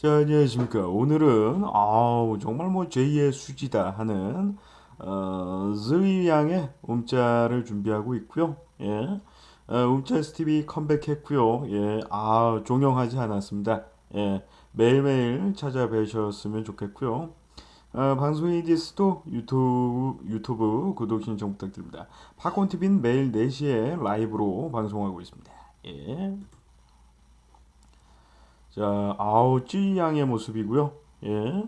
자, 안녕하십니까. 오늘은, 아우, 정말 뭐 제2의 수지다 하는, 어, z양의 음자를 준비하고 있고요. 예. 어, 음자 스티비 컴백했고요. 예. 아, 종영하지 않았습니다. 예. 매일매일 찾아뵈셨으면 좋겠고요. 어, 방송 이 디스도 유튜브, 유튜브 구독 신청 부탁드립니다. 팝콘TV는 매일 4시에 라이브로 방송하고 있습니다. 예. 자, 아우 찌양의 모습이고요. 예.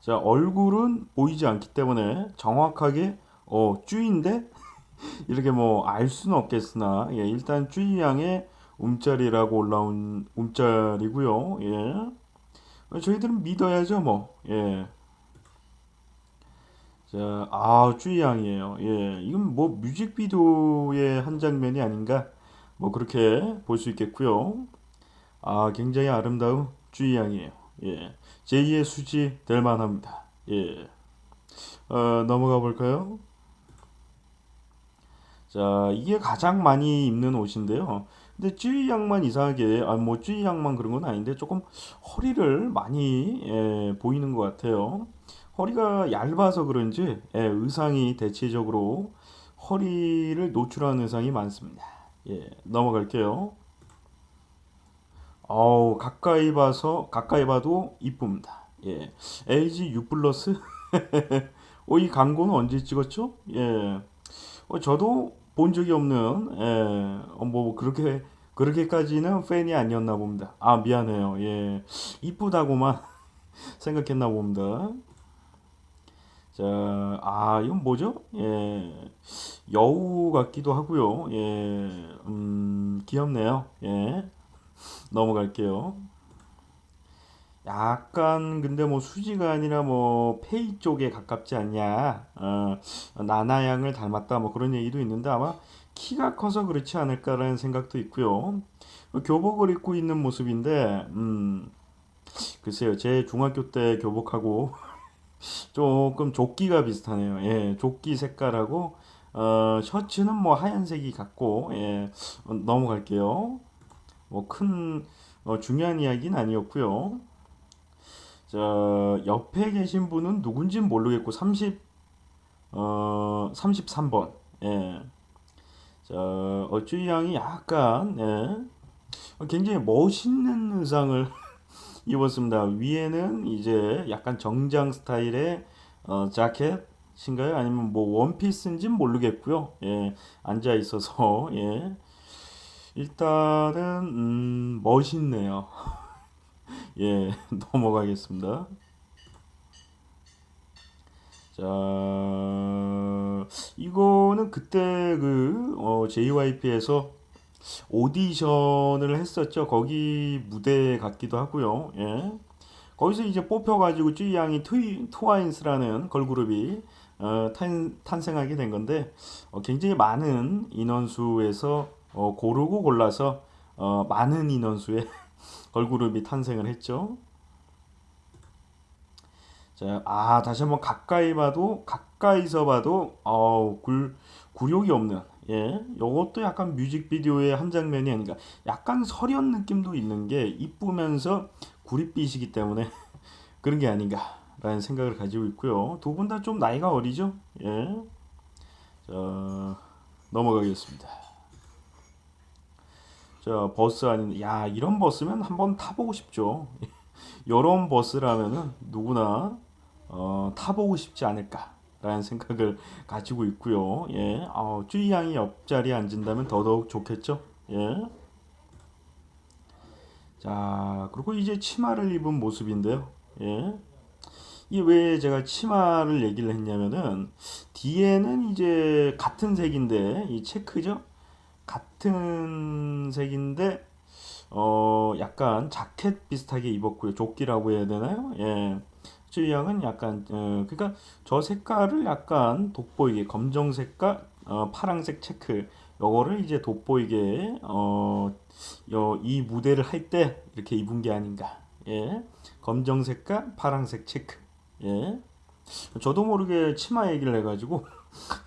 자, 얼굴은 보이지 않기 때문에 정확하게 어, 쭈인데 이렇게 뭐 알 수는 없겠으나 예, 일단 쭈양의 움짤이라고 올라온 움짤이고요. 예. 어, 저희들은 믿어야죠, 뭐. 예. 자, 아, 쭈양이에요. 예. 이건 뭐 뮤직비디오의 한 장면이 아닌가? 뭐 그렇게 볼 수 있겠고요. 아, 굉장히 아름다운 주의양이에요. 예. 제2의 수지 될 만합니다. 예. 어, 넘어가 볼까요? 자, 이게 가장 많이 입는 옷인데요. 근데 쯔위양만 이상하게, 아, 뭐 쯔위양만 그런 건 아닌데 조금 허리를 많이 예, 보이는 것 같아요. 허리가 얇아서 그런지 예, 의상이 대체적으로 허리를 노출하는 의상이 많습니다. 예, 넘어갈게요. 어우, 가까이 봐서, 가까이 봐도 이쁩니다. 예. LG U 플러스? 어, 이 광고는 언제 찍었죠? 예. 어, 저도 본 적이 없는, 예. 어, 뭐, 그렇게, 그렇게까지는 팬이 아니었나 봅니다. 아, 미안해요. 예. 이쁘다고만 생각했나 봅니다. 자, 아, 이건 뭐죠? 예. 여우 같기도 하고요. 예. 음, 귀엽네요. 예. 넘어갈게요. 약간 근데 뭐 수지가 아니라 뭐 페이 쪽에 가깝지 않냐. 어, 나나양을 닮았다 뭐 그런 얘기도 있는데 아마 키가 커서 그렇지 않을까라는 생각도 있고요. 교복을 입고 있는 모습인데 음, 글쎄요. 제 중학교 때 교복하고 조금 조끼가 비슷하네요. 예, 조끼 색깔하고 어, 셔츠는 뭐 하얀색이 같고 예, 어, 넘어갈게요. 뭐큰 어, 중요한 이야기는 아니었고요. 자, 옆에 계신 분은 누군지는 모르겠고 30 어, 33번. 예. 자, 어쭈이 양이 약간 예. 어, 굉장히 멋있는 의상을 입었습니다. 위에는 이제 약간 정장 스타일의 어, 자켓인가요? 아니면 뭐 원피스인지 모르겠고요. 예. 앉아 있어서 예. 일단은 음, 멋있네요. 예, 넘어가겠습니다. 자, 이거는 그때 그 어, JYP에서 오디션을 했었죠. 거기 무대 같기도 하고요. 예. 거기서 이제 뽑혀가지고 쯔양이 트와인스라는 걸그룹이 어, 탄, 탄생하게 된 건데 어, 굉장히 많은 인원수에서 어, 고르고 골라서 어, 많은 인원수의 걸그룹이 탄생을 했죠. 자, 아, 다시 한번 가까이 봐도 가까이서 봐도 어, 굴 굴욕이 없는 예, 요것도 약간 뮤직비디오의 한 장면이 아닌가. 약간 설현 느낌도 있는 게 이쁘면서 구릿빛이기 때문에 그런 게 아닌가라는 생각을 가지고 있고요. 두 분 다 좀 나이가 어리죠? 예. 자, 넘어가겠습니다. 저 버스 아닌 야 이런 버스면 한번 타보고 싶죠. 이런 버스라면은 누구나 어, 타보고 싶지 않을까라는 생각을 가지고 있고요. 예, 어, 쭈이 양이 옆자리에 앉은다면 더더욱 좋겠죠. 예. 자, 그리고 이제 치마를 입은 모습인데요. 예. 이게 왜 제가 치마를 얘기를 했냐면은 뒤에는 이제 같은 색인데 이 체크죠. 같은 색인데 어 약간 자켓 비슷하게 입었고요. 조끼라고 해야 되나요? 예. 쯔이 양은 약간 어, 그러니까 저 색깔을 약간 돋보이게 검정 색깔 어, 파랑색 체크 요거를 이제 돋보이게 어, 요, 이 무대를 할 때 이렇게 입은 게 아닌가. 예. 검정 색깔 파랑색 체크. 예. 저도 모르게 치마 얘기를 해가지고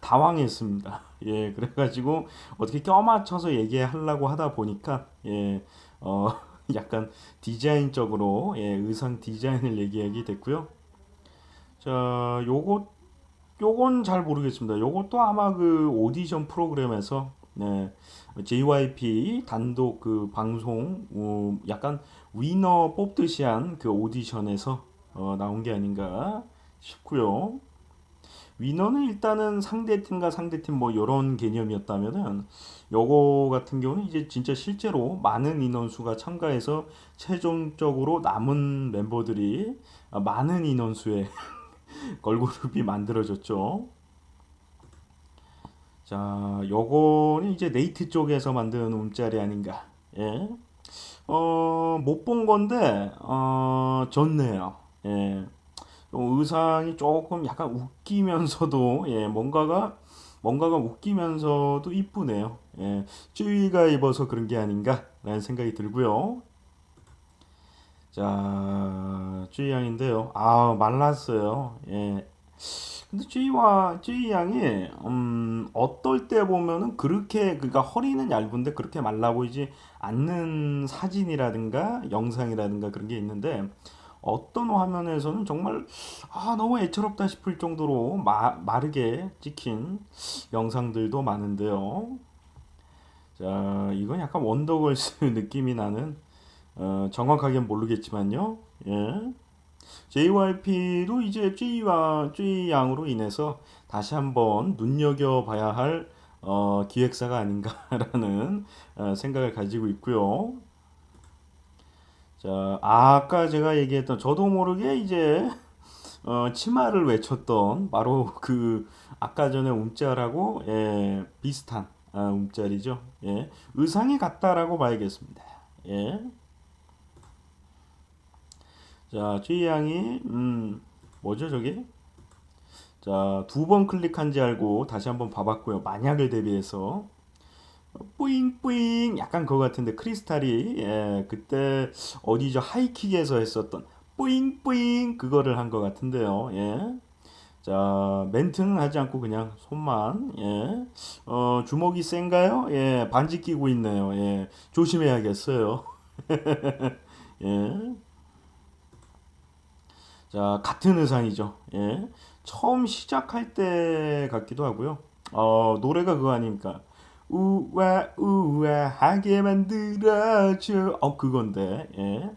당황했습니다. 예, 그래가지고 어떻게 껴맞춰서 얘기하려고 하다 보니까 예, 어, 약간 디자인적으로 예, 의상 디자인을 얘기하게 됐고요. 자, 요거 요건 잘 모르겠습니다. 요것도 아마 그 오디션 프로그램에서 네, JYP 단독 그 방송 어, 약간 위너 뽑듯이 한 그 오디션에서 어, 나온 게 아닌가 싶고요. 위너는 일단은 상대팀과 상대팀 뭐 이런 개념이었다면은 요거 같은 경우는 이제 진짜 실제로 많은 인원수가 참가해서 최종적으로 남은 멤버들이 많은 인원수의 걸그룹이 만들어졌죠. 자, 요거는 이제 네이트 쪽에서 만든 움짤이 아닌가. 예. 어, 못 본 건데, 어, 좋네요. 예. 좀 의상이 조금 약간 웃기면서도, 예, 뭔가가, 뭔가가 웃기면서도 이쁘네요. 예. 쯔위가 입어서 그런 게 아닌가라는 생각이 들고요. 자, 쯔위 양인데요. 아, 말랐어요. 예. 근데 쯔위와 쯔위 양이 음, 어떨 때 보면은 그렇게 그러니까 허리는 얇은데 그렇게 말라 보이지 않는 사진이라든가 영상이라든가 그런 게 있는데 어떤 화면에서는 정말 아, 너무 애처롭다 싶을 정도로 마, 마르게 찍힌 영상들도 많은데요. 자, 이건 약간 원더걸스 느낌이 나는 어, 정확하게는 모르겠지만요. 예. JYP도 이제 쯔이와 쯔이 양으로 인해서 다시 한번 눈여겨 봐야 할 어, 기획사가 아닌가라는 어, 생각을 가지고 있고요. 자, 아까 제가 얘기했던 저도 모르게 이제 어, 치마를 외쳤던 바로 그 아까 전에 움짤하고 예, 비슷한 아, 움짤이죠. 예, 의상이 같다라고 봐야겠습니다. 예. 자, 쯔이 양이 음, 뭐죠 저게? 자, 두 번 클릭한 지 알고 다시 한번 봐봤고요. 만약을 대비해서 뿌잉 뿌잉 약간 그거 같은데 크리스탈이 예, 그때 어디죠 하이킥에서 했었던 뿌잉 뿌잉 그거를 한 것 같은데요. 예. 자, 멘트는 하지 않고 그냥 손만 예. 어, 주먹이 센가요? 예, 반지 끼고 있네요. 예. 조심해야겠어요. 예. 자, 같은 의상이죠. 예. 처음 시작할 때 같기도 하고요. 어, 노래가 그거 아닙니까? 우와 우와하게 만들어줘. 어, 그건데. 예.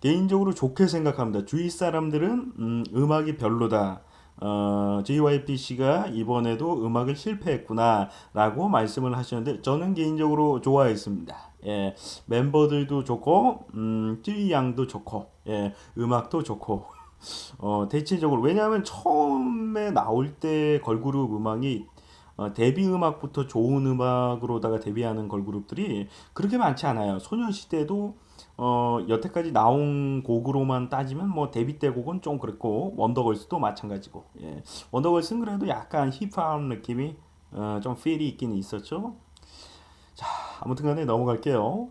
개인적으로 좋게 생각합니다. 주위 사람들은 음, 음악이 별로다. 어, JYP 씨가 이번에도 음악을 실패했구나 라고 말씀을 하셨는데 저는 개인적으로 좋아했습니다. 예, 멤버들도 좋고, 음, 쯔이 양도 좋고, 예, 음악도 좋고, 어, 대체적으로 왜냐하면 처음에 나올 때 걸그룹 음악이 어, 데뷔 음악부터 좋은 음악으로다가 데뷔하는 걸그룹들이 그렇게 많지 않아요. 소녀시대도 어, 여태까지 나온 곡으로만 따지면 뭐 데뷔 때 곡은 좀 그랬고 원더걸스도 마찬가지고 예. 원더걸스는 그래도 약간 힙합 느낌이 어, 좀 필이 있긴 있었죠. 자, 아무튼간에 넘어갈게요.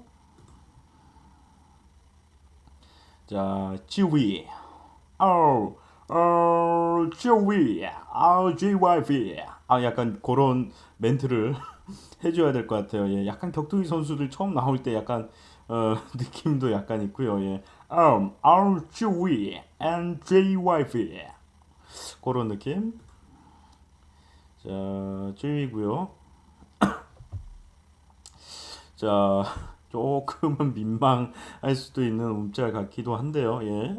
자, 지위, 어, 어, 지위, 아, 약간 그런 멘트를 해줘야 될 것 같아요. 예, 약간 격투기 선수들 처음 나올 때 약간 어, 느낌도 약간 있고요. 예, um, Chewie and JYP 그런 느낌. 자, 쯔위고요. 자, 조금은 민망할 수도 있는 움짤 같기도 한데요. 예.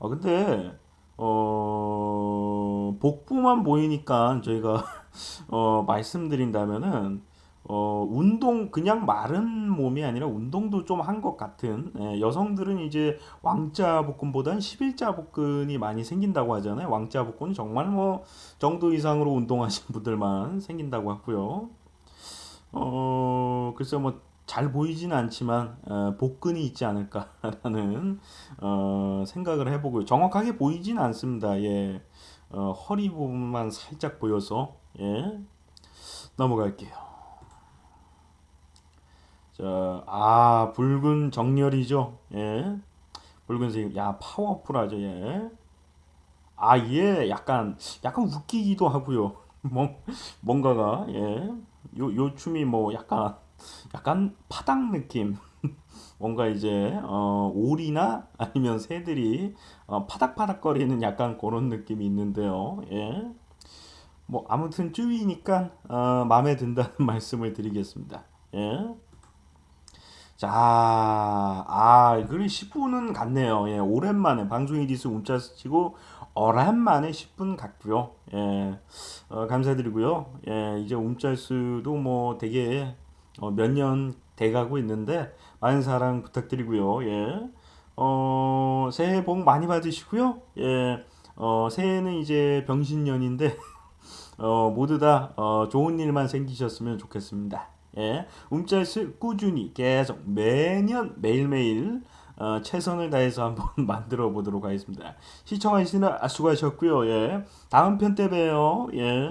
아, 근데 어, 복부만 보이니까 저희가 어, 말씀드린다면은 어, 운동 그냥 마른 몸이 아니라 운동도 좀 한 것 같은 예, 여성들은 이제 왕자 복근보단 11자 복근이 많이 생긴다고 하잖아요. 왕자 복근은 정말 뭐 정도 이상으로 운동하신 분들만 생긴다고 하고요. 어, 글쎄 뭐 잘 보이지는 않지만 어, 복근이 있지 않을까라는 어, 생각을 해보고요. 정확하게 보이진 않습니다. 예, 어, 허리 부분만 살짝 보여서 예, 넘어갈게요. 자, 아 붉은 정렬이죠. 예, 붉은색. 야 파워풀하죠. 예. 아, 얘 약간 약간 웃기기도 하고요. 뭔 뭔가가 예. 요 요 춤이 뭐 약간 약간 파당 느낌 뭔가 이제 어, 오리나 아니면 새들이 어, 파닥파닥거리는 약간 그런 느낌이 있는데요. 예. 뭐 아무튼 쭈이니까 어, 마음에 든다는 말씀을 드리겠습니다. 예. 자, 아, 그래 10분은 갔네요. 예, 오랜만에 방송이 디스 움짜스 치고 오랜만에 10분 갔고요. 예, 어, 감사드리고요. 예, 이제 움짤수도 뭐 되게 어, 몇년 돼가고 있는데 많은 사랑 부탁드리고요. 예, 어, 새해 복 많이 받으시고요. 예, 어, 새해는 이제 병신년인데 어, 모두 다 어, 좋은 일만 생기셨으면 좋겠습니다. 예, 움짤스 꾸준히 계속 매년 매일매일 어, 최선을 다해서 한번 만들어 보도록 하겠습니다. 시청하시느라 수고하셨고요. 예, 다음 편 때 봬요. 예.